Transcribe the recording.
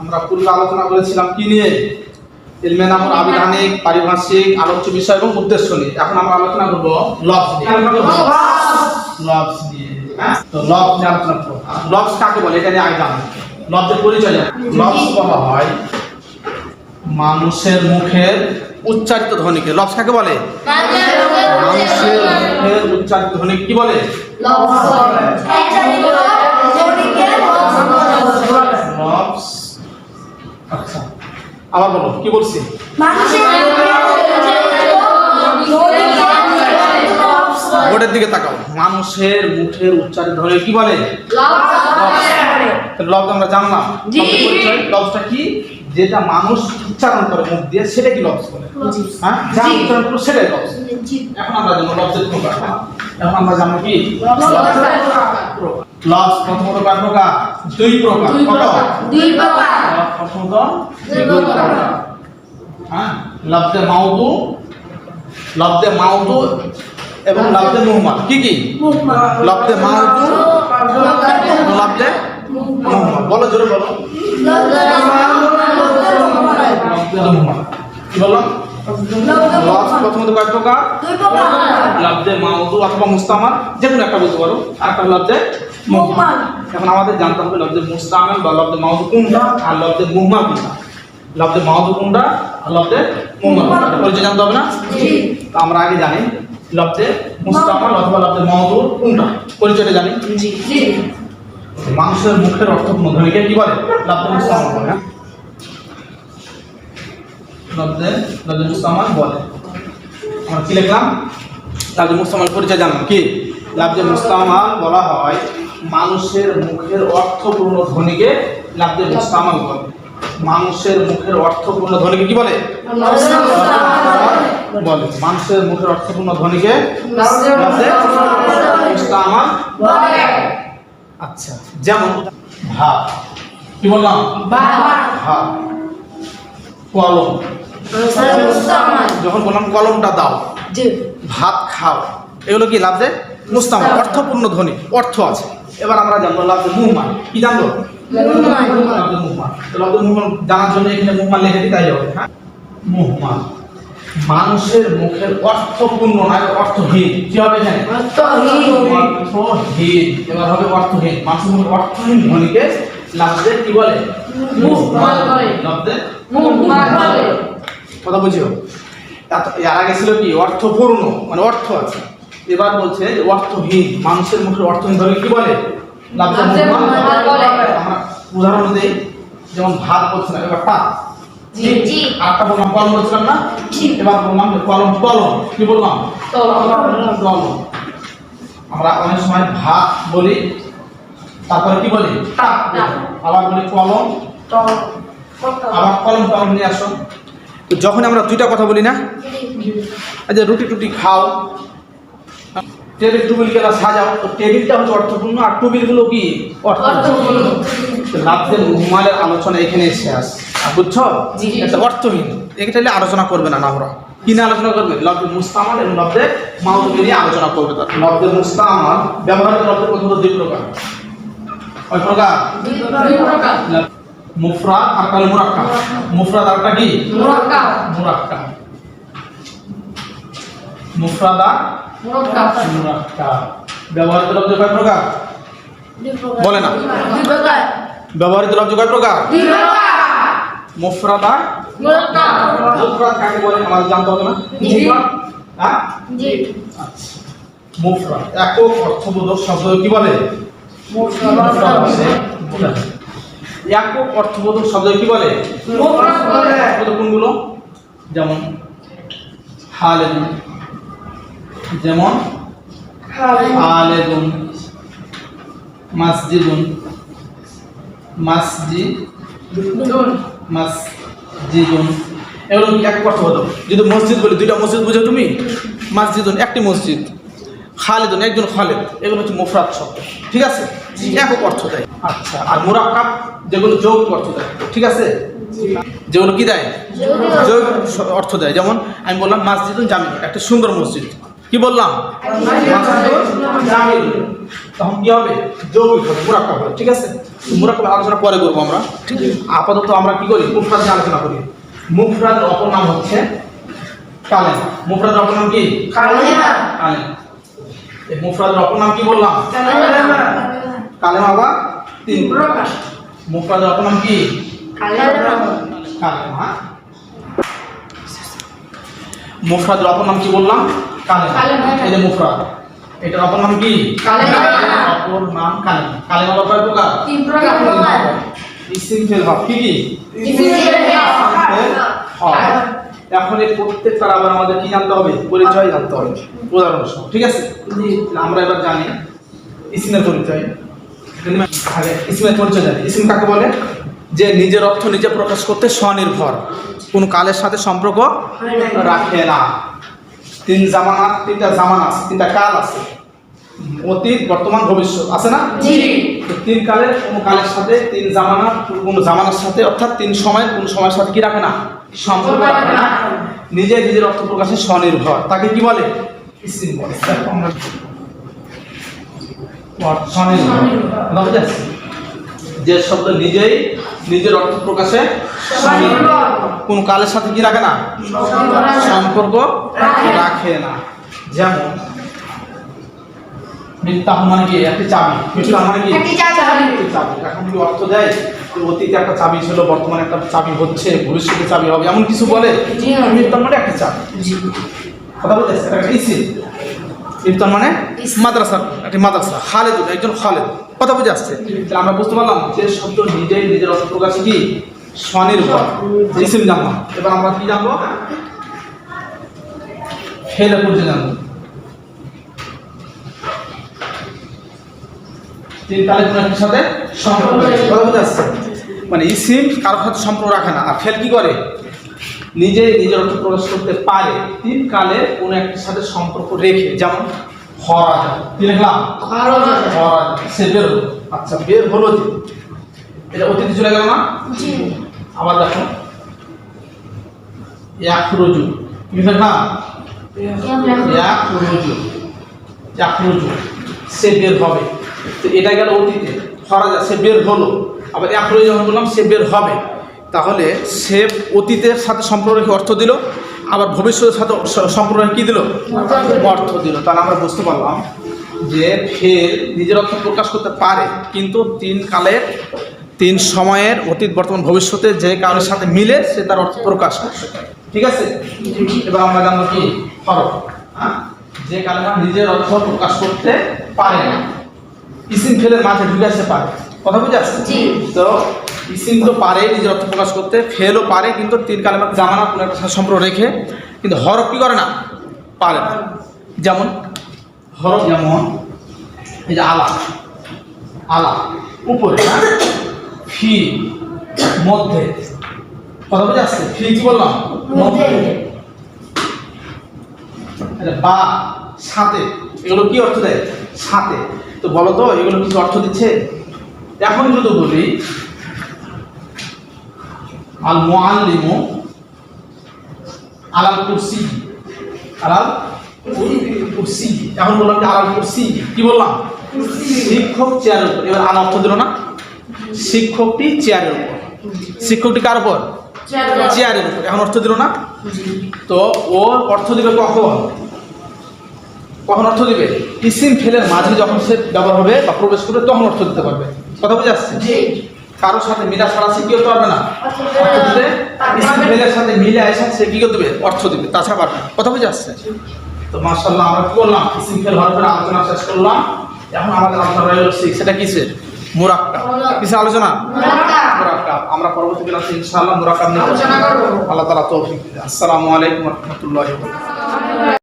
আমরা পূর্বে আলোচনা করেছিলাম কি নিয়ে? আবিধানিক, পারিভাষিক, আলোচ্য বিষয় এবং উদ্দেশ্য নিয়ে। এখন আমরা আলোচনা করব হ্যাঁ? কাকে বলে? এটা পরিচয় বলা হয় মানুষের মুখের উচ্চারিত ধ্বনিকে। লফজ কাকে বলে? মানুষের মুখের উচ্চারিত ধ্বনি কি বলে? লফজ আচ্ছা আবার বলো কি বলছি বোর্ডের দিকে তাকাও। মানুষের মুখের উচ্চারিত ধ্বনি কি বলে? লফজ আমরা জানলাম। লফজের কি? যেটা মানুষ উচ্চারণ করে মুখ দিয়ে সেটা কি লফজ বলে? হ্যাঁ? যা। উচ্চারণ করো সেটাই লফজ। এখন আমরা জানব লফজের প্রকার হ্যাঁ? এখন আমরা জানব কি? লফজ প্রথমত কয় প্রকার দুই প্রকার কত। দুই প্রকার। প্রথমত দুই প্রকার। হ্যাঁ? লফজে মাউদু লফজে মাউদু এবং লফজে মুহম্মদ। কি কি? লফজে মাউদু লফজে মুহম্মদ। বলো জোরে বলো। লফজে মুহম্মদ কি বললাম লফজ প্রথমত কয় প্রকার লফজে মাউদু অথবা মুস্তামাল যে কোনো একটা বলতে পারো আর একটা এখন আমাদের জানতে হবে মুস্তামাল বা কোনটা আর কোনটা কোনটা আর কোনটা পরিচয় জানতে হবে না তো আমরা আগে জানি লফজে মুস্তামাল অথবা লফজে মাউদু কোনটা পরিচয়টা জানি মানুষের মুখের অর্থপূর্ণ ধ্বনিকে কি বলে লফজে মুস্তামাল বলে হ্যাঁ লফজে মুস্তামাল বলে। আমরা কি লিখলাম? লাফজে মুস্তামাল পরিচয় জানলাম কি? লাফজে মুস্তামাল বলা হয় মানুষের মুখের অর্থপূর্ণ ধ্বনিকে লাফজে মুস্তামাল বলে। মানুষের মুখের অর্থপূর্ণ ধ্বনিকে কি বলে? বলে। মানুষের মুখের অর্থপূর্ণ ধ্বনিকে মুস্তামাল আচ্ছা যেমন ভাত কি বললাম? ভাত কলম যখন বললাম কলমটা দাও ভাত খাও এগুলো কি লাভজে মুস্তাম অর্থপূর্ণ ধ্বনি অর্থ আছে। এবার আমরা জানব লাভজে মুহমান। কি জানব? জানার জন্য এখানে মুহমান লিখে দিতে হবে হ্যাঁ? মুহমান। মানুষের মুখের অর্থপূর্ণ নয় অর্থহীন। কি হবে অর্থহীন। এবার হবে অর্থহীন। মানুষের মুখের অর্থহীন ধ্বনিকে লাভজে কি বলে? মুহমান বলে। কথা বুঝিও এর আগে ছিল কি অর্থপূর্ণ মানে অর্থ আছে। এবার বলছে যে অর্থহীন মানুষের মুখে অর্থহীন ধরে কি বলে? উদাহরণ দিই যেমন ভাত বলছিলাম এবার পাত। আটটা বললাম কলম বলছিলাম না? এবার বললাম কলম কলম কি বললাম? কলম আমরা অনেক সময় ভাত বলি তারপরে কি বলি। আবার বলি কলম আবার কলম কলম নিয়ে আসো। তো যখন আমরা দুইটা কথা বলি না যে রুটি টুটি খাও টেবিল টুবিল কেনা সাজাও তো টেবিলটা হচ্ছে অর্থপূর্ণ আর টুবিলগুলো কি? অর্থপূর্ণ। লাভদের মুহমালের আলোচনা এখানে শেষ আর বুঝছ। এটা অর্থহীন। এটা আলোচনা করবে না না ওরা। কি নিয়ে আলোচনা করবে? লব্ধে মুস্তামাল এবং লব্ধে মাউদকে নিয়ে আলোচনা করবে তার। লব্ধে মুস্তামাল ব্যবহারিত লব্ধে প্রথমত দুই প্রকার। কয় প্রকার। মুফরাদ আর কাল মুরাক্কাব। মুফরাদ আরটা কি? মুরাক্কাব। মুফরাদ আর মুরাক্কাব। ব্যবহারিত লব্ধ কয় প্রকার? বলে না। ব্যবহারিত লব্ধ কয় প্রকার? মুফরাদ আর মুফরাদ কাকে বলে? আমাদের জানতে হবে না। জি। হ্যাঁ আচ্ছা। মুফরাদ। একক অর্থবোধক শব্দ কি বলে? মুফরাদ। একক অর্থবোধক শব্দ কি বলে? কোনগুলো? যেমন, হালেদুন। যেমন, হালেদুন। মাসজিদুন। মাসজিদ মসজিদুন। এগুলো এক অর্থ হতো যদি মসজিদ বলি, দুইটা মসজিদ বুঝো তুমি? মাসজিদুন, একটি মসজিদ। খালেদুন একজন খালেদ। এগুলো হচ্ছে মুফরাদ শব্দ। ঠিক আছে? একক অর্থ দেয়। আচ্ছা। আর মুরাক্কাব যেগুলো যৌগ অর্থ দেয়। ঠিক আছে? যেগুলো কি দেয়? যৌগ অর্থ। দেয়। যেমন আমি বললাম মসজিদুন জামি একটা সুন্দর মসজিদ। কি বললাম? তখন কি হবে? যৌগিক হবে মুরাক্কাব হবে। ঠিক আছে? মুরাক্কাব আলোচনা পরে করব আমরা। ঠিক আছে আপাতত আমরা কি করি? মুফরাদ নিয়ে আলোচনা করি। মুফরাদের অপর নাম হচ্ছে কালেম। মুফরাদের অপর নাম কি? কালেমা। মুফরাদের অপর নাম কি বললাম? কালেমা। কালেম তিন। প্রকার মুফরাদের অপর নাম কি? কালেমা। কালেম। মুফরাদের অপর নাম কি বললাম? কালেম। এই যে মুফরাদ। এটার অপর নাম কি। অপর নাম কালেম। কালেম আবার কয় প্রকার। তিন প্রকার। ইসিম ফেল ভাব কি কি। এখন এই প্রত্যেকটার আবার আমাদের কি জানতে হবে? পরিচয় জানতে হবে। উদাহরণ সহ ঠিক আছে? আমরা এবার জানি ইসিমের পরিচয় ইসিমের পরিচয় জানি। ইসিম কাকে বলে? যে নিজের অর্থ নিজে প্রকাশ করতে স্বনির্ভর। কোন কালের সাথে সম্পর্ক রাখে না। তিন জামানা তিনটা জামান আছে তিনটা কাল আছে। অতীত বর্তমান ভবিষ্যৎ আছে না? তিন কালের কোন কালের সাথে তিন জামানা কোন জামানার সাথে অর্থাৎ তিন সময়ের কোন সময়ের সাথে কি রাখে না? সম্পর্ক রাখে না। নিজে নিজের অর্থ প্রকাশে স্বনির্ভর। তাকে কি বলে? যে শব্দ নিজেই নিজের অর্থ প্রকাশে কোন কালের সাথে কি রাখে না। সম্পর্ক রাখে না। যেমন মিথ্যা মানে কি একটি চাবি মিথ্যা মানে কি একটি চাবি। চাবি। এখন যদি অর্থ দেয় অতীতে একটা চাবি ছিল বর্তমানে একটা চাবি হচ্ছে ভবিষ্যতে চাবি হবে এমন কিছু বলে মিথ্যা মানে একটি চাবি। কথা বলতে এটা একটা ইসিম। ইফতার মানে। মাদ্রাসা একটি মাদ্রাসা খালেদ একজন খালেদ। কথা বুঝে আসছে? তাহলে আমরা বুঝতে পারলাম যে শব্দ নিজেই নিজের অর্থ প্রকাশ কি? স্বনির্ভর। ইসিম জানলাম। এবার আমরা কি জানব? ফেলে পড়তে জানব। তিন তালে কোন একটির সাথে সম্পর্ক মানে ইসিম কারোর সাথে সম্পর্ক রাখে না। আর ফেল কি করে? নিজে নিজের অর্থ প্রকাশ করতে পারে। তিন কালে কোনো একটির সাথে সম্পর্ক রেখে যেমন হরা কি লিখলাম? সে বের হলো। আচ্ছা বের হলো যে। এটা অতীতে চলে গেল না? আবার দেখো। এক রজু। কি লিখলাম? এক রজু। এক রজু। সে বের হবে। তো এটা গেল অতীতে। ফরাজা সে বের হলো। আবার এক যখন বললাম, সে বের হবে। তাহলে সে অতীতের সাথে সম্পর্ক রেখে অর্থ দিল, আবার ভবিষ্যতের সাথে সম্পর্ক রেখে কী দিল? অর্থ দিল। তাহলে আমরা বুঝতে পারলাম যে ফের নিজের অর্থ প্রকাশ করতে পারে, কিন্তু তিন কালের, তিন সময়ের অতীত, বর্তমান, ভবিষ্যতে যে কারোর সাথে মিলে সে তার অর্থ প্রকাশ পারে ঠিক আছে? এবার আমরা জানব কি? হ্যাঁ? যে কালেমা নিজের অর্থ প্রকাশ করতে পারে না। ইসিম ফেলে মাঠে ঢুকে আসতে পারে। কথা বুঝে আসছে? তো ইসিম তো পারে নিজের অর্থ প্রকাশ করতে ফেলও পারে কিন্তু তিন কালেমা জামানা কোনো একটা সম্পর্ক রেখে কিন্তু হরফ কী করে না? পারে না। যেমন হরফ যেমন এই যে আলা আলা উপরে হ্যাঁ? ফি মধ্যে। কথা বুঝে আসছে? ফি কি বললাম? মধ্যে। আচ্ছা, বা সাথে এগুলো কি অর্থ দেয়? সাথে। তো বলো তো এগুলো কি অর্থ দিচ্ছে? এখন যদি বলি আল মুআল্লিমু আলাল কুরসি। আলাল কুরসি। এখন বললাম যে আলাল কুরসি? কি বললাম? শিক্ষক চেয়ারের উপর। এবার আল অর্থ দিল না? শিক্ষকটি চেয়ারের উপর। শিক্ষকটি কার উপর? চেয়ারের উপর। এখন অর্থ দিল না? তো ওর অর্থ দিবে কখন? কখন অর্থ দিবে। ইসিম ফেলের মাঝে যখন সে ব্যবহার হবে বা প্রবেশ করবে তখন অর্থ দিতে পারবে। কথা বুঝে আসছে? কারোর সাথে মিলা ছাড়া সে কি হতে পারবে না। ইসিম ফেলের সাথে মিলে আসে সে কি করতে দেবে অর্থ দিবে তাছাড়া পারবে কথা বুঝে আসছে? তো মার্শাল্লাহ আমরা কি করলাম? ইসিম ফেল হওয়ার পরে আলোচনা শেষ করলাম। এখন আমাদের আলোচনা রয়ে গেল সেটা কিসের? মুরাক্কা। কিসের আলোচনা। মুরাক্কাব আমরা পরবর্তী ক্লাসে ইনশাআল্লাহ মুরাক্কাব নিয়ে আলোচনা করব। আল্লাহ তাআলা তৌফিক। আসসালামু আলাইকুম ওয়া রাহমাতুল্লাহি ওয়া বারাকাতুহু।